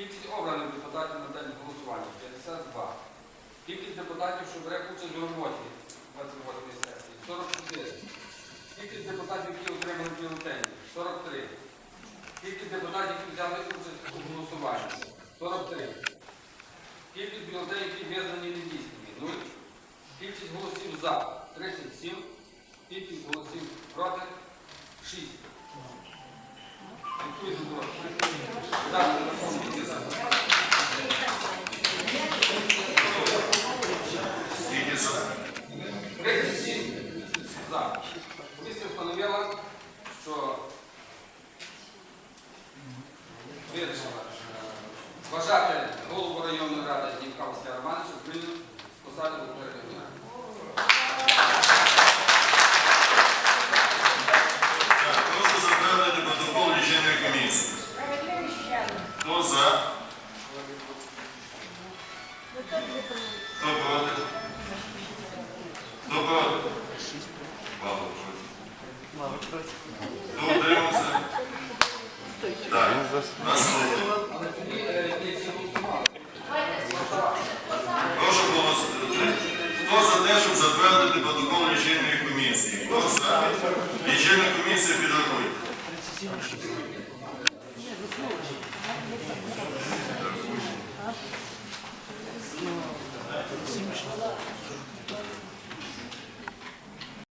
Кількість обраних депутатів на день голосування 52. Кількість депутатів, що бере участь у роботі 28 сесії 44. Кількість депутатів, які отримали бюлетені 43. Кількість депутатів, які взяли участь у голосуванні 43. Кількість бюлетенів, які визнані недійсними 0. Кількість голосів за 37. Кількість голосів проти 6. Дякую. За. Комісія встановила, що вирішила е, вважати голову районної ради Дніпра Василя Романовича звільненим з посади Володимира Регіонального. Так, прошу затвердити лічильної комісії. Хто за? Хто проти? Хто проти? Хто утримався? Так. Прошу голосувати. Хто за те, щоб затвердити протокол лічильної комісії? Хто за? Лічильна комісія підрахуйте.